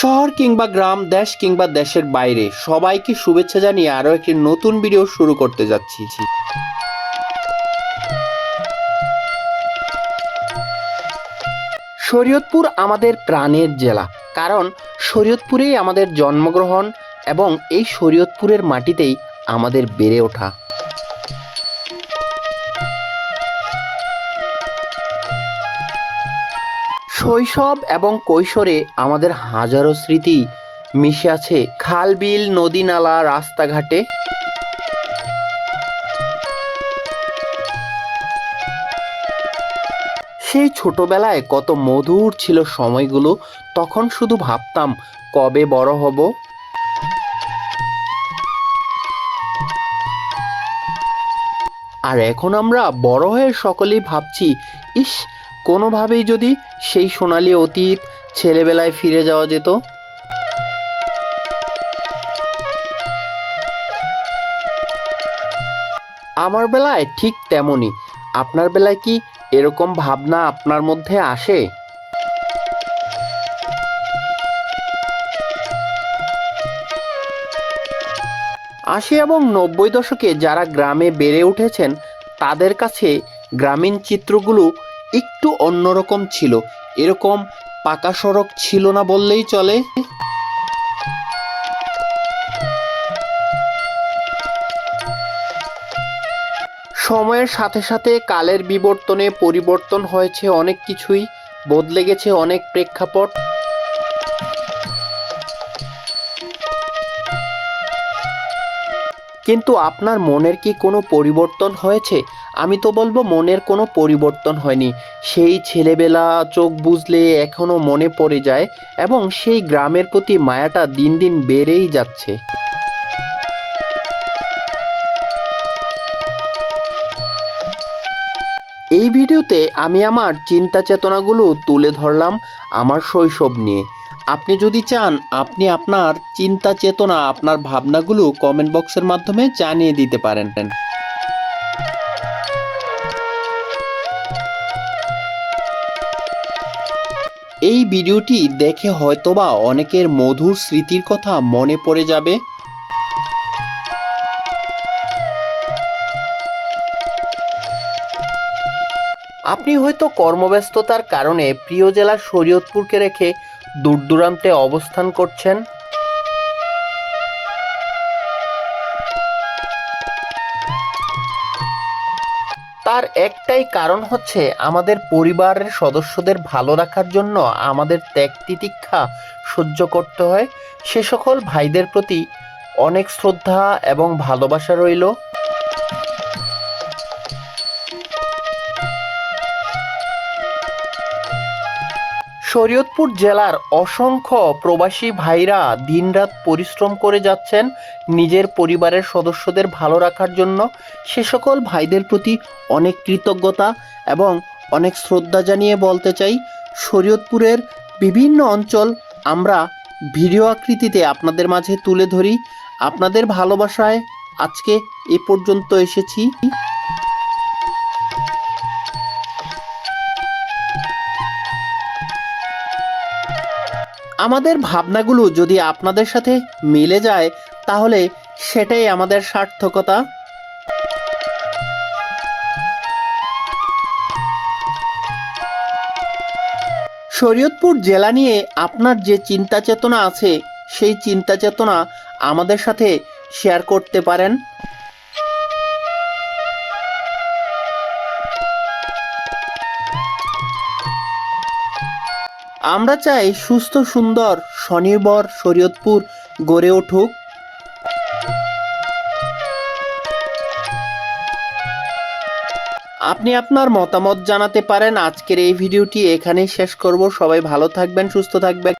শহর কিংবা গ্রাম, দেশ কিংবা দেশের বাইরে, সবাইকে শুভেচ্ছা জানিয়ে আরও একটি নতুন ভিডিও শুরু করতে যাচ্ছি। শরীয়তপুর আমাদের প্রাণের জেলা, কারণ শরীয়তপুরেই আমাদের জন্মগ্রহণ এবং এই শরীয়তপুরের মাটিতেই আমাদের বেড়ে ওঠা। শৈশব এবং কৈশোরে আমাদের হাজারো স্মৃতি মিশে আছে খাল বিল নদী নালা রাস্তাঘাটে। সেই ছোটবেলায় কত মধুর ছিল সময়গুলো, তখন শুধু ভাবতাম, কবে বড় হব? আর এখন আমরা বড় হয়ে সকলেই ভাবছি, ইস কোনোভাবেই যদি সেই সোনালি অতীত ছেলেবেলায় ফিরে যাওয়া যেত। আমার বেলায় ঠিক তেমনই। আপনার বেলায় কি এরকম ভাবনা আপনার মধ্যে আসে? আশি এবং নব্বই দশকে যারা গ্রামে বেড়ে উঠেছেন, তাদের কাছে গ্রামীণ চিত্রগুলো একটু অন্যরকম ছিল। এরকম পাকা সড়ক ছিল না বললেই চলে। সময়ের সাথে সাথে কালের বিবর্তনে পরিবর্তন হয়েছে অনেক কিছুই, বদলে গেছে অনেক প্রেক্ষাপট। কিন্তু আপনার মনের কি কোনো পরিবর্তন হয়েছে? আমি তো বলব মনের কোনো পরিবর্তন হয়নি। সেই ছেলেবেলা চোখ বুঝলে এখনও মনে পড়ে যায় এবং সেই গ্রামের প্রতি মায়াটা দিন দিন বেড়েই যাচ্ছে। এই ভিডিওতে আমি আমার চিন্তা চেতনাগুলো তুলে ধরলাম আমার শৈশব নিয়ে। আপনি যদি চান, আপনি আপনার চিন্তা চেতনা, আপনার ভাবনাগুলো কমেন্ট বক্সের মাধ্যমে জানিয়ে দিতে পারেন। এই ভিডিওটি দেখে হয়তোবা অনেকের মধুর স্মৃতির কথা মনে পড়ে যাবে। আপনি হয়তো কর্মব্যস্ততার কারণে প্রিয় জেলা শরীয়তপুরকে রেখে দূর দূরান্তে অবস্থান করছেন। তার একটাই কারণ হচ্ছে আমাদের পরিবারের সদস্যদের ভালো রাখার জন্য আমাদের ত্যাগ তিতিক্ষা সহ্য করতে হয়। সে সকল ভাইদের প্রতি অনেক শ্রদ্ধা এবং ভালোবাসা রইল। শরীয়তপুর জেলার অসংখ্য প্রবাসী ভাইরা দিনরাত পরিশ্রম করে যাচ্ছেন নিজের পরিবারের সদস্যদের ভালো রাখার জন্য। সে সকল ভাইদের প্রতি অনেক কৃতজ্ঞতা এবং অনেক শ্রদ্ধা জানিয়ে বলতে চাই, শরীয়তপুরের বিভিন্ন অঞ্চল আমরা ভিডিও আকৃতিতে আপনাদের মাঝে তুলে ধরি। আপনাদের ভালোবাসায় আজকে এ পর্যন্ত এসেছি। আমাদের ভাবনাগুলো যদি আপনাদের সাথে মিলে যায়, তাহলে সেটাই আমাদের সার্থকতা। শরীয়তপুর জেলা নিয়ে আপনার যে চিন্তা চেতনা আছে, সেই চিন্তা চেতনা আমাদের সাথে শেয়ার করতে পারেন। আমরা চাই সুস্থ, সুন্দর, স্বনির্ভর শরীয়তপুর গড়ে উঠুক। আপনি আপনার মতামত জানাতে পারেন। আজকের এই ভিডিওটি এখানেই শেষ করব। সবাই ভালো থাকবেন, সুস্থ থাকবেন।